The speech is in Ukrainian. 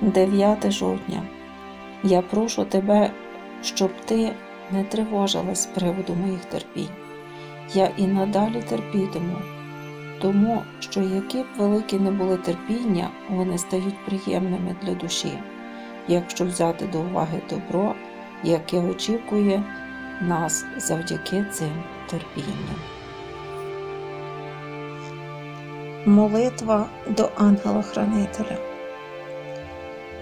9 жовтня. Я прошу тебе, щоб ти не тривожилась з приводу моїх терпінь. Я і надалі терпітиму, тому що які б великі не були терпіння, вони стають приємними для душі, якщо взяти до уваги добро, яке очікує нас завдяки цим терпінням. Молитва до ангела-хранителя.